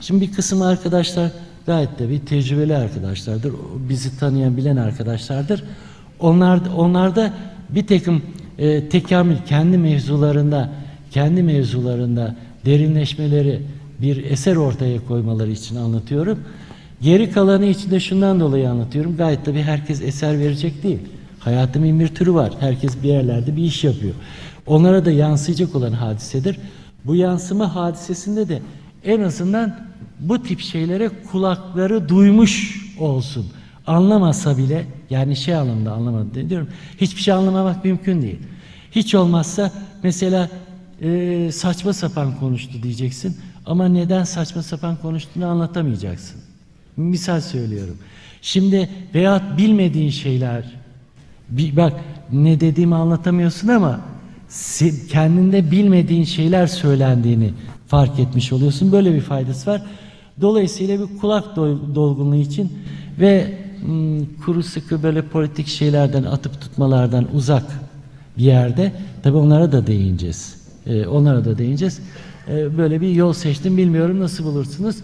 Şimdi bir kısım arkadaşlar gayet de bir tecrübeli arkadaşlardır. Bizi tanıyan, bilen arkadaşlardır. Onlar, onlarda bir takım e, tekamül kendi mevzularında, kendi mevzularında derinleşmeleri bir eser ortaya koymaları için anlatıyorum. Geri kalanı için de şundan dolayı anlatıyorum. Gayet tabii herkes eser verecek değil. Hayatın bir türü var. Herkes bir yerlerde bir iş yapıyor. Onlara da yansıyacak olan hadisedir. Bu yansıma hadisesinde de en azından bu tip şeylere kulakları duymuş olsun. Anlamasa bile yani şey anlamda anlamadı diyorum. Hiçbir şey anlamamak mümkün değil. Hiç olmazsa mesela e, saçma sapan konuştu diyeceksin ama neden saçma sapan konuştuğunu anlatamayacaksın. Misal söylüyorum. Şimdi veyahut bilmediğin şeyler bak ne dediğimi anlatamıyorsun ama kendinde bilmediğin şeyler söylendiğini fark etmiş oluyorsun. Böyle bir faydası var. Dolayısıyla bir kulak dolgunluğu için ve kuru sıkı böyle politik şeylerden atıp tutmalardan uzak bir yerde tabii onlara da değineceğiz. Onlara da değineceğiz. Böyle bir yol seçtim. Bilmiyorum nasıl bulursunuz.